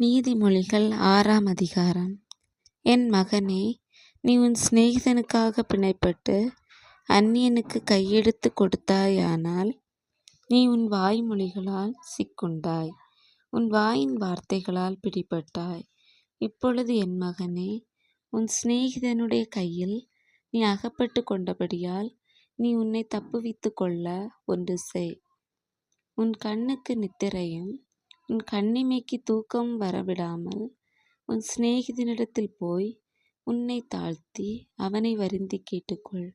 நீதிமொழிகள் ஆறாம் அதிகாரம் என் மகனே நீ உன் சிநேகிதனுக்காக பிணைப்பட்டு அந்நியனுக்கு கையெடுத்துக் கொடுத்தாயானால் நீ உன் வாய்மொழிகளால் சிக்குண்டாய் உன் வாயின் வார்த்தைகளால் பிடிபட்டாய். இப்பொழுது என் மகனே உன் சிநேகிதனுடைய கையில் நீ அகப்பட்டுக் கொண்டபடியால் நீ உன்னை தப்புவித்து கொள்ள ஒன்று செய். உன் கண்ணுக்கு நித்திரையும் உன் கண்ணிமைக்கு தூக்கமும் வரவிடாமல் உன் சிநேகிதனிடத்தில் போய் உன்னை தாழ்த்தி அவனை வருந்தி கேட்டுக்கொள்.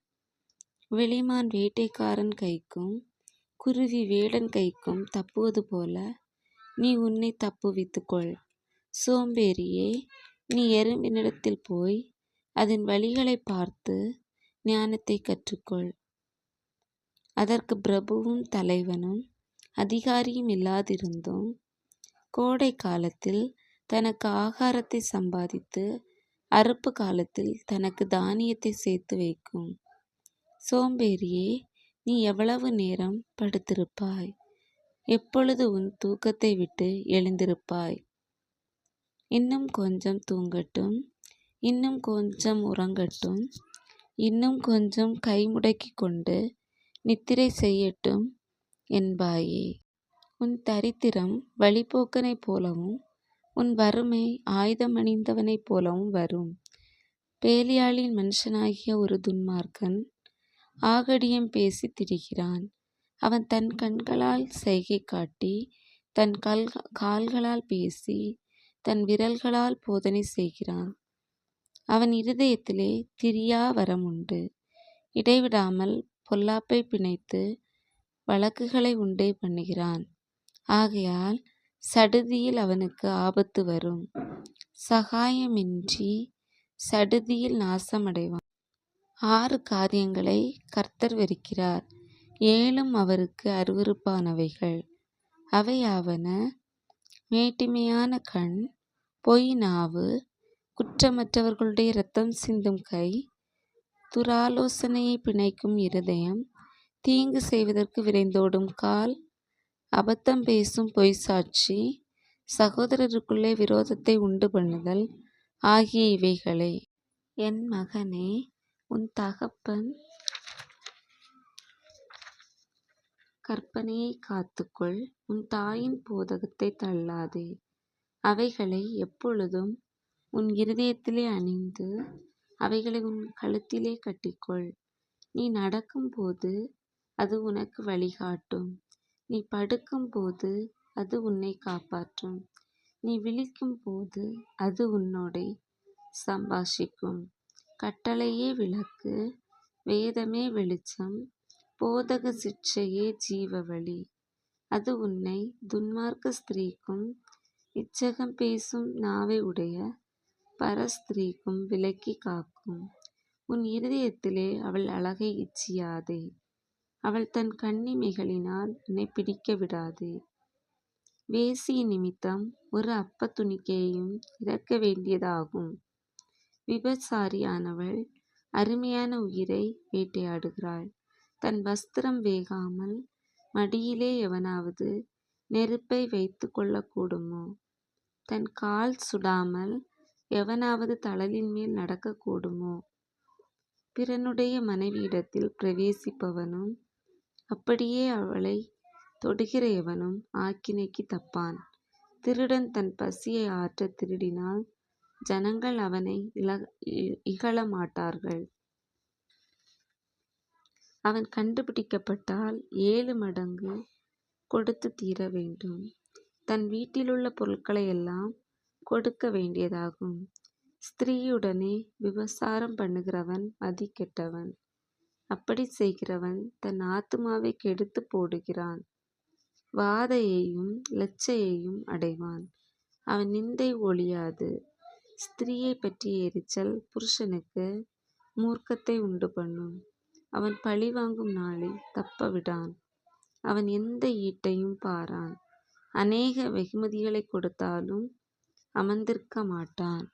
வெளிமான் வேட்டைக்காரன் கைக்கும் குருவி வேடன் கைக்கும் தப்புவது போல நீ உன்னை தப்புவித்துக்கொள் சோம்பேறியே நீ எறும்பினிடத்தில் போய் அதன் வழிகளைப் பார்த்து ஞானத்தை கற்றுக்கொள். அதற்கு பிரபுவும் தலைவனும் அதிகாரியும் இல்லாதிருந்தும் கோடை காலத்தில் தனக்கு ஆகாரத்தை சம்பாதித்து அறுப்பு காலத்தில் தனக்கு தானியத்தை சேர்த்து வைக்கும். சோம்பேறியே நீ எவ்வளவு நேரம் படுத்திருப்பாய்? எப்பொழுது உன் தூக்கத்தை விட்டு எழுந்திருப்பாய்? இன்னும் கொஞ்சம் தூங்கட்டும் இன்னும் கொஞ்சம் உறங்கட்டும் இன்னும் கொஞ்சம் கை முடக்கி கொண்டு நித்திரை செய்யட்டும் என்பாயே. உன் தரித்திரம் வழிப்போக்கனைப் போலவும் உன் வறுமை ஆயுதமணிந்தவனைப் போலவும் வரும். பேலியாளின் மனுஷனாகிய ஒரு துன்மார்க்கன் ஆகடியம் பேசித் திரிகிறான். அவன் தன் கண்களால் செய்கை காட்டி தன் கால்களால் பேசி தன் விரல்களால் போதனை செய்கிறான். அவன் இருதயத்திலே திரியா வரமுண்டு. இடைவிடாமல் பொல்லாப்பை பிணைத்து வழக்குகளை உண்டே பண்ணுகிறான் ஆகையால் சடுதியில் அவனுக்கு ஆபத்து வரும். சகாயமின்றி சடுதியில் நாசமடைவான். ஆறு காரியங்களை கர்த்தர் வெறுக்கிறார் ஏழும் அவருக்கு அருவருப்பானவைகள். அவையாவன மேட்டிமையான கண் பொய் நாவு குற்றமற்றவர்களுடைய இரத்தம் சிந்தும் கை துராலோசனையை பிணைக்கும் இருதயம் தீங்கு செய்வதற்கு விரைந்தோடும் கால் அபத்தம் பேசும் பொய்ச்சாட்சி சகோதரருக்குள்ளே விரோதத்தை உண்டு பண்ணுதல் ஆகிய இவைகளே. என் மகனே உன் தகப்பன் கற்பனையைக் காத்துக்கொள் உன் தாயின் போதகத்தை தள்ளாதே. அவைகளை எப்பொழுதும் உன் இருதயத்திலே அணிந்து அவைகளை உன் கழுத்திலே கட்டிக்கொள். நீ நடக்கும்போது அது உனக்கு வழிகாட்டும் நீ படுக்கும்போது அது உன்னை காப்பாற்றும். நீ விழிக்கும்போது அது உன்னோடே சம்பாஷிக்கும். கட்டளையே விளக்கு வேதமே வெளிச்சம் போதக சிக்ஷையே ஜீவ வழி அது உன்னை துன்மார்க்க ஸ்திரீக்கும் இச்சகம் பேசும் நாவை உடைய பரஸ்திரீக்கும் விலக்கி காக்கும். உன் இருதயத்திலே அவள் அழகை இச்சியாதே. அவள் தன் கண்ணிமைகளினால் விடாது வேசிய வேசியினிமித்தம் ஒரு அப்பத் துணிக்கையையும் இறக்கவேண்டியதாகும். விபசாரியானவள் அருமையான உயிரை வேட்டையாடுகிறாள். தன் வஸ்திரம் வேகாமல் மடியிலே எவனாவது நெருப்பை வைத்து கொள்ளக்கூடுமோ? தன் கால் சுடாமல் எவனாவது தழலின்மேல் நடக்கக்கூடுமோ? பிறனுடைய மனைவியிடத்தில் பிரவேசிப்பவனும் அப்படியே அவளைத் தொடுகிற எவனும் ஆக்கினைக்குத் தப்பான். திருடன் தன் பசியை ஆற்றத் திருடினால் ஜனங்கள் அவனை இகழமாட்டார்கள். அவன் கண்டுபிடிக்கப்பட்டால் ஏழு மடங்கு கொடுத்துத் தீரவேண்டும். தன் வீட்டிலுள்ள பொருள்களையெல்லாம் கொடுக்க வேண்டியதாகும். ஸ்திரீயுடனே விபசாரம் பண்ணுகிறவன் மதி கெட்டவன் அப்படிச் செய்கிறவன் தன் ஆத்துமாவைக் கெடுத்துப் போடுகிறான். வாதையையும் இலச்சையையும் அடைவான். அவன் நிந்தை ஒழியாது. ஸ்திரீயைப் பற்றிய எரிச்சல் புருஷனுக்கு மூர்க்கத்தை உண்டுபண்ணும். அவன் பழிவாங்கும் நாளில் தப்பவிடான். அவன் எந்த ஈட்டையும் பாரான். அநேக வெகுமதிகளைக் கொடுத்தாலும் அமர்ந்திருக்கமாட்டான்.